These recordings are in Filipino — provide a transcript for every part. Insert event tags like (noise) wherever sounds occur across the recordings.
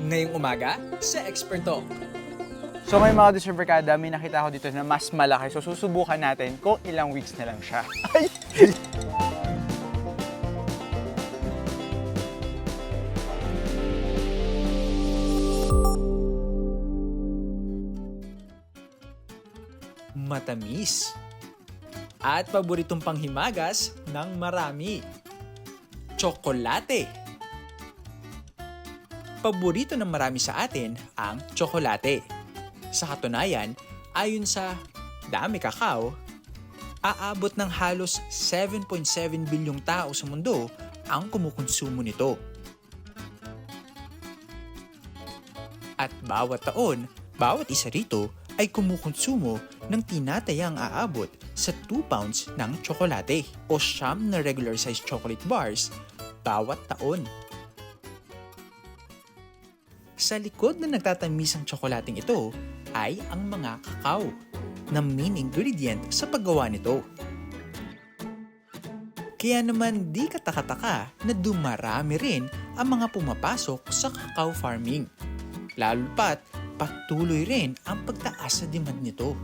Ngayong umaga sa Expert Talk. So may mga Deserverkada, may nakita ako dito na mas malaki. So susubukan natin kung ilang weeks na lang siya. (laughs) Ay! Matamis. At paboritong panghimagas ng marami. Tsokolate. Paborito ng marami sa atin ang tsokolate. Sa katunayan, ayon sa Dami Kakao, aabot ng halos 7.7 bilyong tao sa mundo ang kumukonsumo nito. At bawat taon, bawat isa rito ay kumukonsumo ng tinatayang aabot sa 2 pounds ng tsokolate o siyam na regular size chocolate bars bawat taon. Sa likod na nagtatamis ang tsokolating ito ay ang mga kakao na main ingredient sa paggawa nito. Kaya naman di katakataka na dumarami rin ang mga pumapasok sa cacao farming. Lalo pat patuloy rin ang pagtaas sa demand nito.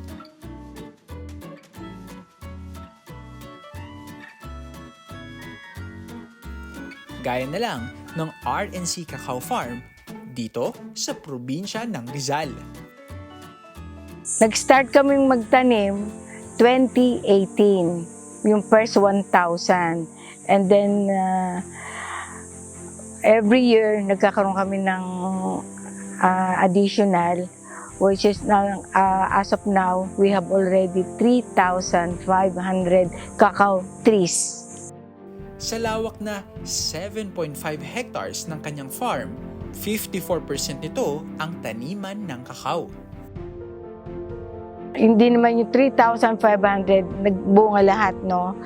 Gaya na lang ng RNC Cacao Farm dito sa probinsya ng Rizal. Nag-start kaming magtanim 2018, yung first 1,000. And then, uh, every year, nagkakaroon kami ng uh, additional, which is now, uh, as of now, we have already 3,500 cacao trees. Sa lawak na 7.5 hectares ng kanyang farm, 54% nito ang taniman ng kakao. hindi naman yung 3,500 nagbunga lahat, no?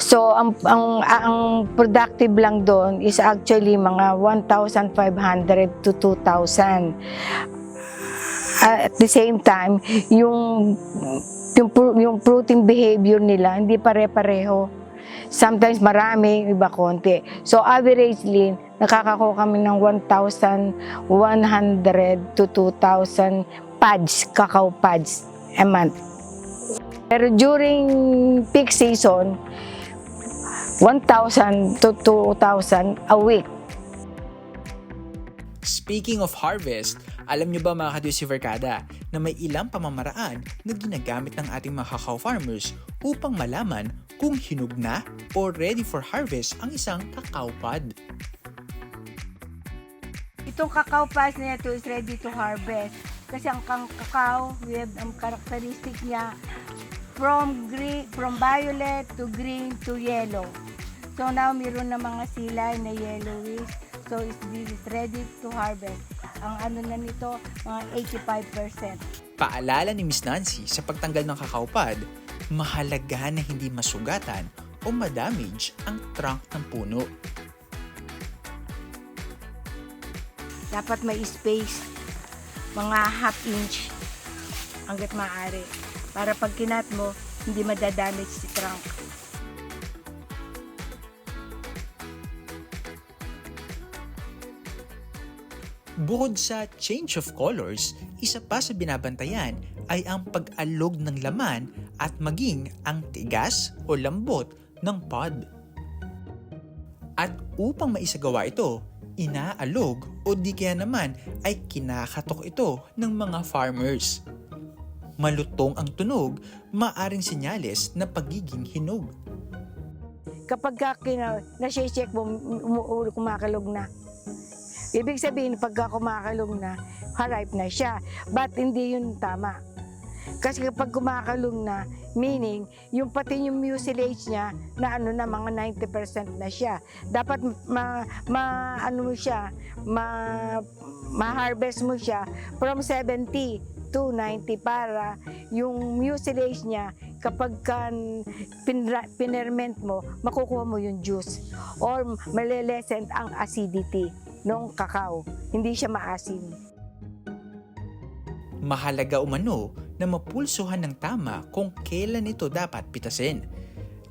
So, ang, ang, ang productive lang doon is actually mga 1,500 to 2,000. Uh, at the same time, yung, yung, yung fruiting behavior nila, hindi pare-pareho. Sometimes marami, iba konti. So, averagely, nakakakuha kami ng 1,100 to 2,000 pads, cacao pads a month. Pero during peak season, 1,000 to 2,000 a week. Speaking of harvest, alam niyo ba mga ka-Diversiverkada na may ilang pamamaraan na ginagamit ng ating mga cacao farmers upang malaman kung hinog na o ready for harvest ang isang cacao pod. Itong cacao pads na ito is ready to harvest. Kasi ang we have ang characteristic niya from green, from violet to green to yellow. So now meron na mga silay na yellowish. So is this is ready to harvest. Ang ano na nito, mga 85%. Paalala ni Miss Nancy sa pagtanggal ng cacao pod, mahalaga na hindi masugatan o madamage ang trunk ng puno. Dapat may space, mga half inch hanggat maaari. Para pag kinat mo, hindi madadamage si trunk. Bukod sa change of colors, isa pa sa binabantayan ay ang pag-alog ng laman at maging ang tigas o lambot ng pod. At upang maisagawa ito, inaalog o di kaya naman ay kinakatok ito ng mga farmers. Malutong ang tunog, maaring senyales na pagiging hinog. Kapag ka kina, na-check mo, kumakalog na. Ibig sabihin, pagka kumakalog na, haripe na siya. But hindi yun tama. Kasi kapag kumakalong na, meaning, yung pati yung mucilage niya, na ano na, mga 90% na siya. Dapat ma, ma ano mo siya, ma, ma-harvest mo siya from 70 to 90 para yung mucilage niya, kapag ka pinra- pinerment mo, makukuha mo yung juice or malilescent ang acidity ng kakao. Hindi siya maasim. Mahalaga umano na mapulsuhan ng tama kung kailan ito dapat pitasin.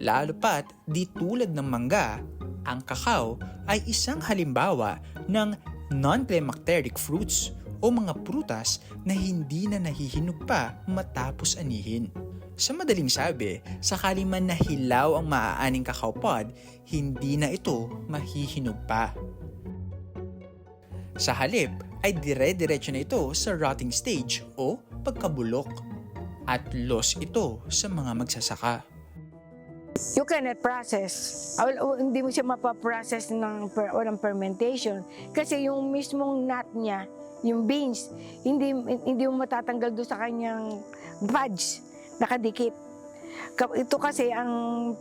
Lalo pat di tulad ng mangga, ang kakao ay isang halimbawa ng non-climacteric fruits o mga prutas na hindi na nahihinog pa matapos anihin. Sa madaling sabi, sakali man nahilaw ang maaaning cacao pod, hindi na ito mahihinog pa. Sa halip ay dire-diretso na ito sa rotting stage o pagkabulok at loss ito sa mga magsasaka. You cannot process. Ah, wal- o, hindi mo siya mapaprocess ng, per, o ng fermentation. Kasi yung mismong nut niya, yung beans, hindi, hindi mo matatanggal doon sa kanyang buds, nakadikit. Ito kasi ang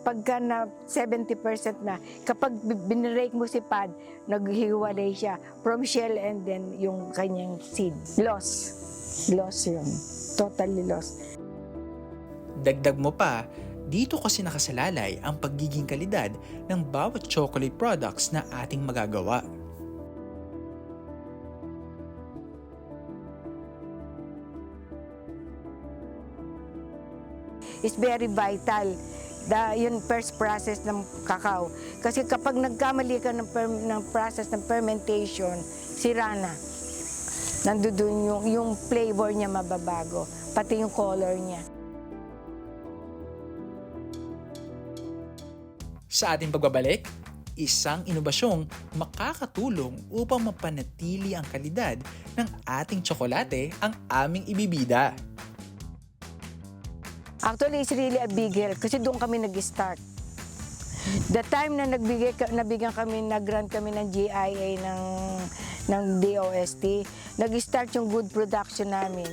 pagka na 70% na, kapag bi- binrake mo si pad, naghiwalay siya from shell and then yung kanyang seed. Loss. Loss yun. Totally loss. Dagdag mo pa, dito kasi nakasalalay ang pagiging kalidad ng bawat chocolate products na ating magagawa. Is very vital. Da, yun first process ng cacao. Kasi kapag nagkamali ka ng, per- ng process ng fermentation, sira na. Nandudun yung, yung flavor niya mababago, pati yung color niya. Sa ating pagbabalik, isang inobasyong makakatulong upang mapanatili ang kalidad ng ating tsokolate ang aming ibibida. Actually, it's really a big help kasi doon kami nag-start. The time na nagbigay nabigyan kami, nag-grant kami ng GIA ng, ng DOST, nag-start yung good production namin.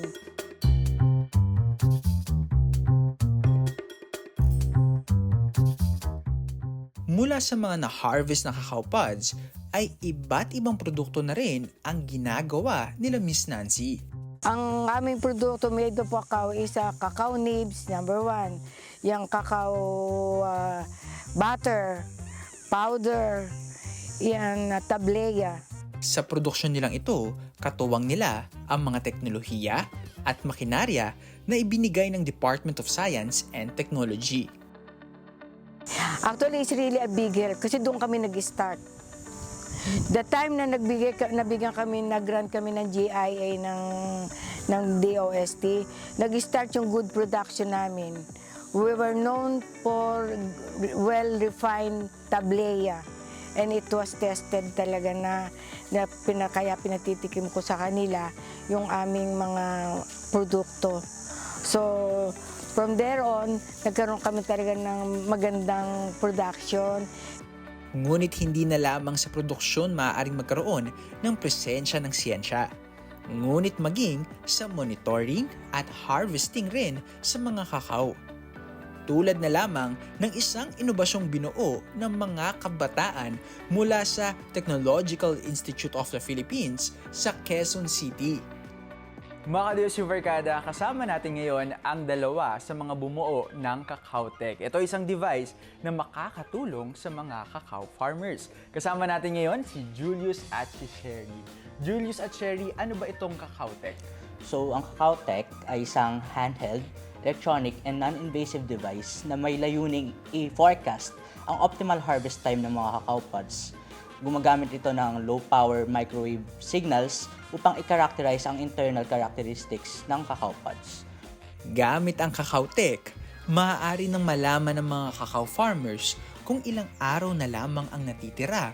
Mula sa mga na-harvest na cacao pods, ay iba't ibang produkto na rin ang ginagawa nila Miss Nancy. Ang aming produkto made of cacao is a cacao nibs, number one. Yung cacao ah, butter, powder, yan, uh, tableya. Sa produksyon nilang ito, katuwang nila ang mga teknolohiya at makinarya na ibinigay ng Department of Science and Technology. Actually, it's really a big help kasi doon kami nag-start. The time na nagbigay, nabigyan kami, nag-grant kami ng GIA ng, ng DOST, nag-start yung good production namin. We were known for well-refined tableya. And it was tested talaga na, na pina, kaya pinatitikim ko sa kanila yung aming mga produkto. So, from there on, nagkaroon kami talaga ng magandang production. Ngunit hindi na lamang sa produksyon maaaring magkaroon ng presensya ng siyensya. Ngunit maging sa monitoring at harvesting rin sa mga kakao. Tulad na lamang ng isang inobasyong binuo ng mga kabataan mula sa Technological Institute of the Philippines sa Quezon City. Mga ka-Diyos Superkada, kasama natin ngayon ang dalawa sa mga bumuo ng Cacao Tech. Ito isang device na makakatulong sa mga cacao farmers. Kasama natin ngayon si Julius at si Sherry. Julius at Sherry, ano ba itong Cacao Tech? So, ang Kakao Tech ay isang handheld, electronic, and non-invasive device na may layuning i-forecast ang optimal harvest time ng mga cacao pods. Gumagamit ito ng low-power microwave signals upang i-characterize ang internal characteristics ng cacao pods. Gamit ang Cacao Tech, maaari nang malaman ng mga cacao farmers kung ilang araw na lamang ang natitira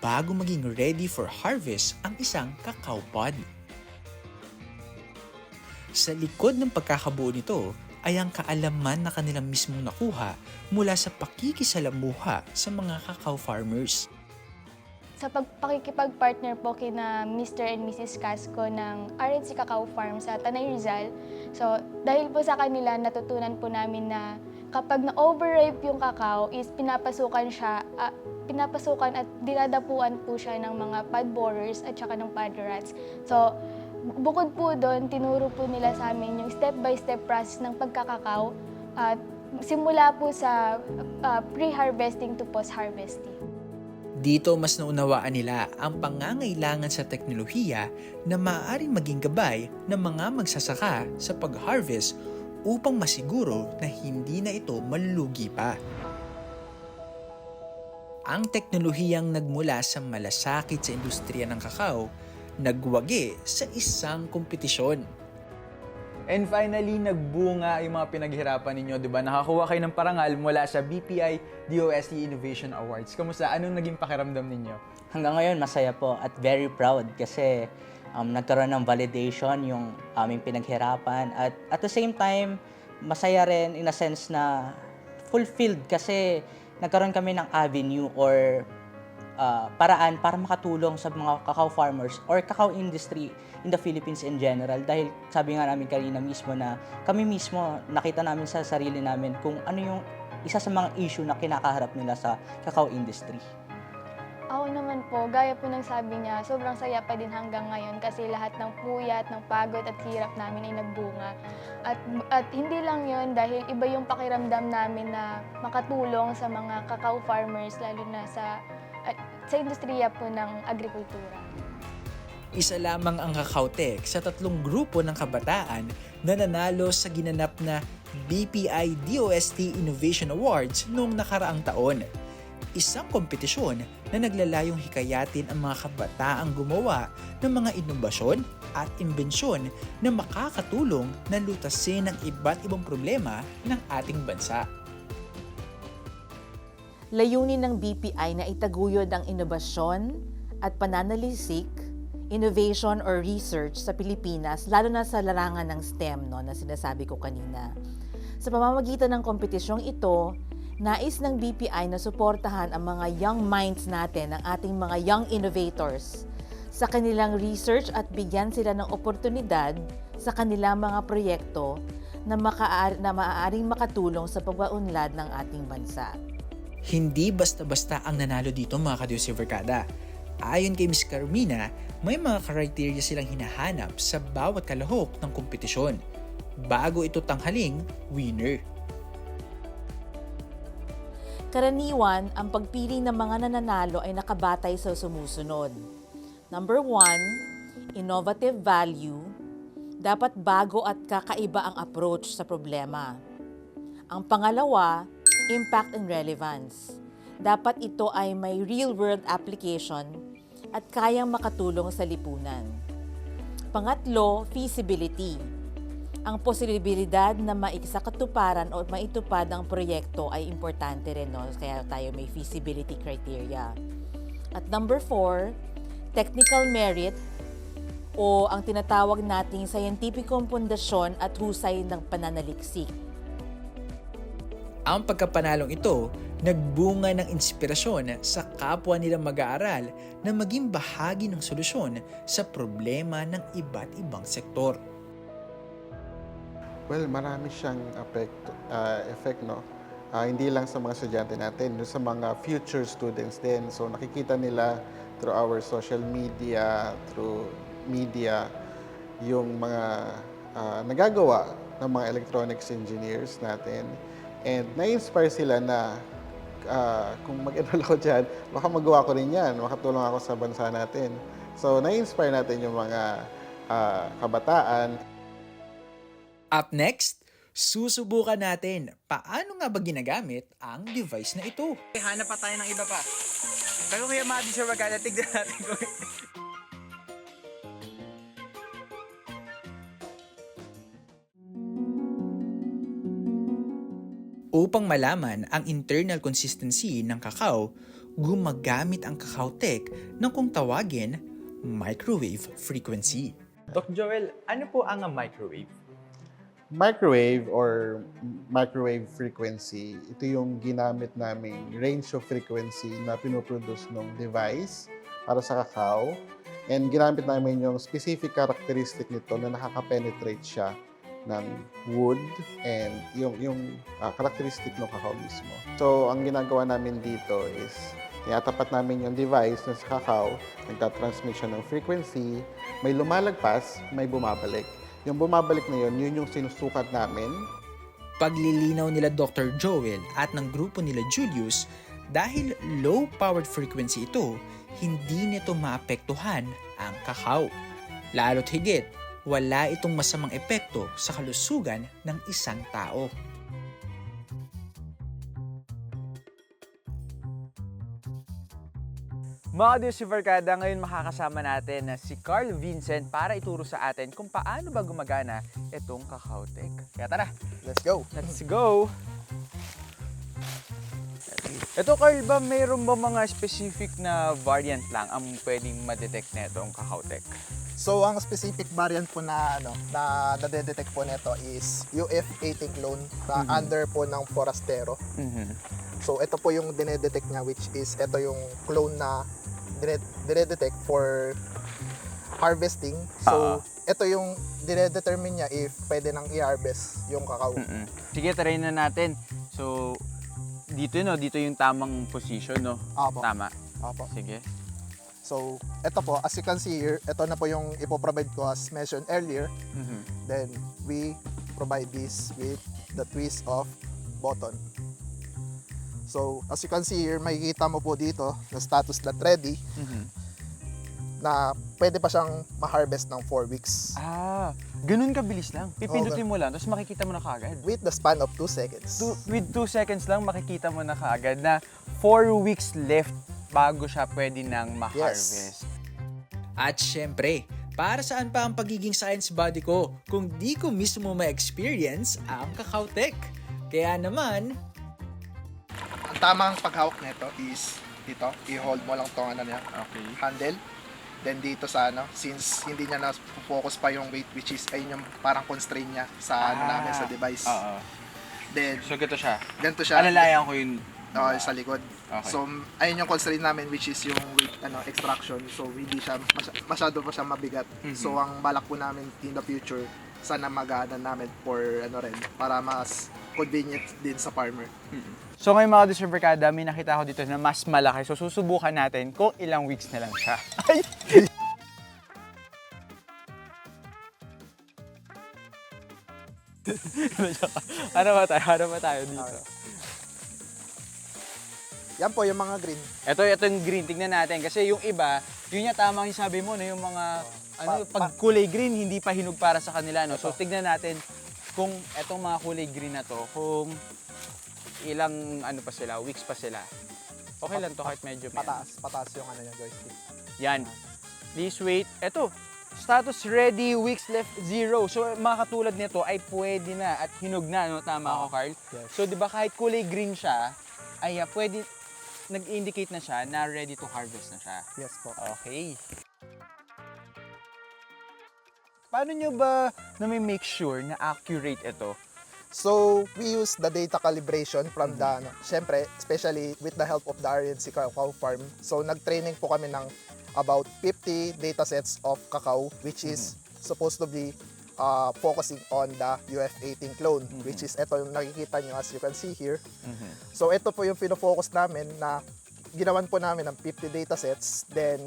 bago maging ready for harvest ang isang cacao pod. Sa likod ng pagkakabuo nito ay ang kaalaman na kanilang mismong nakuha mula sa pakikisalamuha sa mga cacao farmers. Sa pagpakikipag-partner po kina Mr. and Mrs. Casco ng RNC Cacao Farm sa Tanay Rizal. So, dahil po sa kanila, natutunan po namin na kapag na-overripe yung cacao is pinapasukan siya, ah, pinapasukan at dinadapuan po siya ng mga pod borers at saka ng pod rats. So, bu- bukod po doon, tinuro po nila sa amin yung step-by-step process ng pagkakakao at simula po sa ah, pre-harvesting to post-harvesting. Dito mas naunawaan nila ang pangangailangan sa teknolohiya na maaaring maging gabay ng mga magsasaka sa pag-harvest upang masiguro na hindi na ito malulugi pa. ang teknolohiyang nagmula sa malasakit sa industriya ng kakao, nagwagi sa isang kompetisyon. And finally, nagbunga yung mga pinaghirapan ninyo, di ba? Nakakuha kayo ng parangal mula sa BPI DOST Innovation Awards. Kamusta? Anong naging pakiramdam ninyo? Hanggang ngayon, masaya po at very proud kasi um, nagkaroon ng validation yung aming pinaghirapan. At at the same time, masaya rin in a sense na fulfilled kasi nagkaroon kami ng avenue or uh, paraan para makatulong sa mga cacao farmers or cacao industry in the Philippines in general. Dahil sabi nga namin kanina mismo na kami mismo nakita namin sa sarili namin kung ano yung isa sa mga issue na kinakaharap nila sa cacao industry. Ako naman po, gaya po ng sabi niya, sobrang saya pa din hanggang ngayon kasi lahat ng puyat, ng pagod at hirap namin ay nagbunga. At, at hindi lang yon dahil iba yung pakiramdam namin na makatulong sa mga cacao farmers, lalo na sa, sa industriya po ng agrikultura. Isa lamang ang Kakautech sa tatlong grupo ng kabataan na nanalo sa ginanap na BPI DOST Innovation Awards noong nakaraang taon. Isang kompetisyon na naglalayong hikayatin ang mga kabataang gumawa ng mga inobasyon at imbensyon na makakatulong na lutasin ang iba't ibang problema ng ating bansa. Layunin ng BPI na itaguyod ang inobasyon at pananalisik, innovation or research sa Pilipinas, lalo na sa larangan ng STEM no, na sinasabi ko kanina. Sa pamamagitan ng kompetisyong ito, nais ng BPI na suportahan ang mga young minds natin, ang ating mga young innovators sa kanilang research at bigyan sila ng oportunidad sa kanilang mga proyekto na, makaar- na maaaring makatulong sa pagwaunlad ng ating bansa. Hindi basta-basta ang nanalo dito mga kadiyos Verkada. Ayon kay Ms. Carmina, may mga criteria silang hinahanap sa bawat kalahok ng kompetisyon bago ito tanghaling winner. Karaniwan, ang pagpili ng mga nananalo ay nakabatay sa sumusunod. Number one, innovative value. Dapat bago at kakaiba ang approach sa problema. Ang pangalawa, impact and relevance. Dapat ito ay may real-world application at kayang makatulong sa lipunan. Pangatlo, feasibility. Ang posibilidad na maisakatuparan o maitupad ang proyekto ay importante rin, no? kaya tayo may feasibility criteria. At number four, technical merit o ang tinatawag nating scientificong pundasyon at husay ng pananaliksik. Ang pagkapanalong ito, nagbunga ng inspirasyon sa kapwa nilang mag-aaral na maging bahagi ng solusyon sa problema ng iba't ibang sektor. Well, marami siyang effect, uh, effect no? Ah, hindi lang sa mga estudyante natin, sa mga future students din. So nakikita nila through our social media, through media, yung mga ah, nagagawa ng mga electronics engineers natin. And na-inspire sila na ah, kung mag-enroll ako dyan, baka magawa ko rin yan, makatulong ako sa bansa natin. So na-inspire natin yung mga ah, kabataan, Up next, susubukan natin paano nga ba ginagamit ang device na ito. Hanap pa tayo ng iba pa. Pero kuya Madi Sir Magana, tignan natin kung Upang malaman ang internal consistency ng kakao, gumagamit ang Kakaotech ng kung tawagin microwave frequency. Doc Joel, ano po ang microwave? microwave or microwave frequency, ito yung ginamit naming range of frequency na pinoproduce ng device para sa cacao. And ginamit namin yung specific characteristic nito na nakaka-penetrate siya ng wood and yung, yung ah, characteristic ng cacao mismo. So, ang ginagawa namin dito is tinatapat namin yung device na sa cacao, nagtatransmit siya ng frequency, may lumalagpas, may bumabalik. Yung bumabalik na yun, yun yung sinusukat namin Paglilinaw nila Dr. Joel at ng grupo nila Julius, dahil low-powered frequency ito, hindi nito maapektuhan ang kakao. Lalo't higit, wala itong masamang epekto sa kalusugan ng isang tao. Mga Diyos si Barkada, ngayon makakasama natin na si Carl Vincent para ituro sa atin kung paano ba gumagana itong Kakautek. Kaya tara, Let's go. let's go! Ito Carl ba, mayroon ba mga specific na variant lang ang pwedeng ma-detect na itong Kakautek? So, ang specific variant po na ano na nade-detect po nito is UF80 clone na under po ng Forastero. Mhm. So, ito po yung dinedetect niya which is ito yung clone na dine- dinedetect for harvesting. So, ito yung dinedetermine niya if pwede nang i-harvest yung kakao. Mm-mm. Sige, try na natin. So, dito no, dito yung tamang position, no? Apo. Tama. Apo. Sige. So, ito po, as you can see here, ito na po yung ipoprovide ko as mentioned earlier. Mhm. Then, we provide this with the twist of button. So, as you can see here, makikita mo po dito na status na ready Mhm. na pwede pa siyang ma-harvest ng 4 weeks Ah, ganun kabilis lang. Pipindutin mo lang, tapos makikita mo na kaagad. with the span of 2 seconds. Two, with 2 seconds lang, makikita mo na kaagad na 4 weeks left bago siya pwede nang ma-harvest. At syempre, para saan pa ang pagiging science body ko kung di ko mismo ma-experience ang Kakautek? Kaya naman, Ang tamang paghawak nito is dito, i-hold mo lang tong ano niya, Okay. handle. Then dito sa ano, since hindi niya na focus pa yung weight which is ayun yung parang constraint niya sa ano Ah, namin sa device. Oo. Then So, ganito siya. ganito siya. Alalayan ko yung... Oo, sa likod. Okay. So, ayun yung constraint namin which is yung weight ano, extraction. So, hindi siya masy- masyado pa siya mabigat. Mhm. So, ang balak po namin in the future, sana magana namin for ano rin, para mas convenient din sa farmer. So ngayon mga Deserver Kada, may nakita ko dito na mas malaki. So susubukan natin kung ilang weeks na lang siya. (laughs) Ay! (laughs) ano ba tayo? Ano ba tayo dito? Yan po yung mga green. Ito, ito yung green. Tingnan natin. Kasi yung iba, yun yung tama yung sabi mo, no? yung mga, ano, pag kulay green, hindi pa hinog para sa kanila. No? So tignan natin kung etong mga kulay green na to, kung ilang ano pa sila, weeks pa sila. Okay lang to kahit medyo may- Pataas, pataas yung ano yung joystick. Yan. Please wait. Eto, status ready, weeks left, zero. So, mga katulad nito ay pwede na at hinog na, no? Tama ako, Carl? yes. So, di ba kahit kulay green siya, ay ah, pwede, nag-indicate na siya na ready to harvest na siya. Yes po. Okay. Paano nyo ba na may make sure na accurate ito? So, we use the data calibration from the, ano, syempre, especially with the help of the RNC Cacao Farm. So, nag-training po kami ng about 50 data sets of cacao, which is supposed to be uh, focusing on the UF18 clone, which is ito yung nakikita nyo as you can see here. So, ito po yung fino-focus namin na ginawan po namin ng 50 data sets. Then,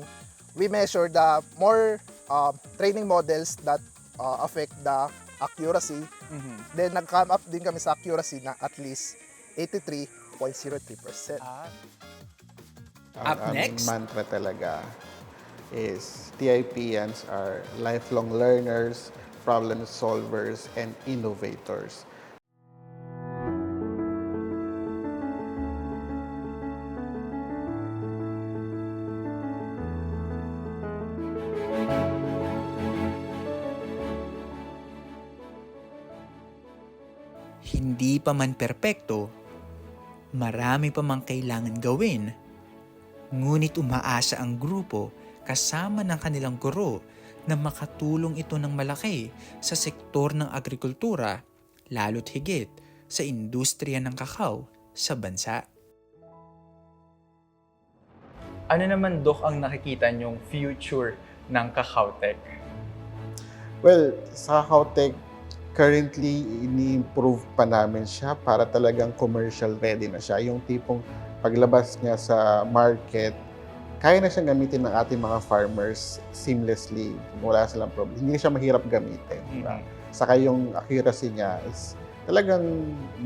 we measure the more uh, training models that uh, affect the accuracy Then nag-come up din kami sa accuracy na at least 83.03%. Ang Up next? mantra talaga is TIPians are lifelong learners, problem solvers, and innovators. hindi pa man perpekto, marami pa mang kailangan gawin. Ngunit umaasa ang grupo kasama ng kanilang guro na makatulong ito ng malaki sa sektor ng agrikultura, lalo't higit sa industriya ng kakao sa bansa. Ano naman, Dok, ang nakikita nyong future ng Kakao-Tech? Well, sa Caltech, currently ini-improve pa namin siya para talagang commercial ready na siya. Yung tipong paglabas niya sa market, kaya na siyang gamitin ng ating mga farmers seamlessly. Wala silang problem. Hindi siya mahirap gamitin. ba? Saka yung accuracy niya is talagang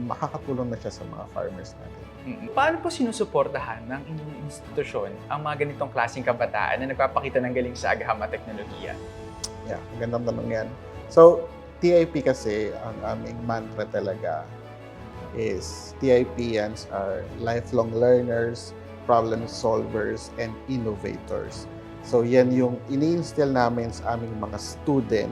makakatulong na siya sa mga farmers natin. Mm. Paano po sinusuportahan ng inyong institusyon ang mga ganitong klaseng kabataan na nagpapakita ng galing sa agahama teknolohiya? Yeah, magandang tanong yan. So, TIP kasi, ang aming mantra talaga is TIPians are lifelong learners, problem solvers, and innovators. So yan yung ini-instill namin sa aming mga student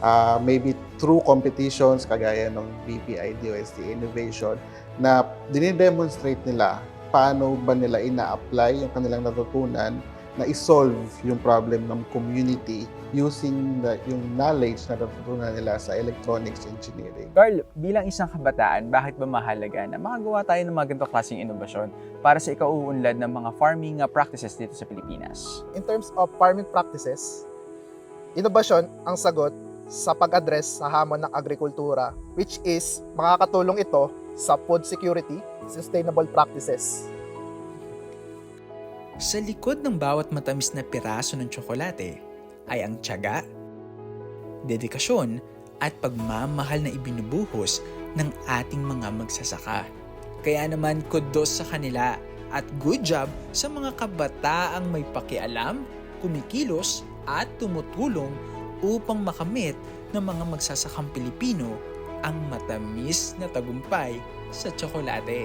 uh, maybe through competitions kagaya ng BPI DOST Innovation na dinidemonstrate nila paano ba nila ina-apply yung kanilang natutunan na isolve yung problem ng community using the, yung knowledge na natutunan nila sa electronics engineering. Carl, bilang isang kabataan, bakit ba mahalaga na makagawa tayo ng mga ganito klaseng inobasyon para sa ikauunlad ng mga farming uh, practices dito sa Pilipinas? In terms of farming practices, inobasyon ang sagot sa pag-address sa hamon ng agrikultura, which is makakatulong ito sa food security, sustainable practices. Sa likod ng bawat matamis na piraso ng tsokolate ay ang tiyaga, dedikasyon at pagmamahal na ibinubuhos ng ating mga magsasaka. Kaya naman kudos sa kanila at good job sa mga kabataang may pakialam, kumikilos at tumutulong upang makamit ng mga magsasakang Pilipino ang matamis na tagumpay sa tsokolate.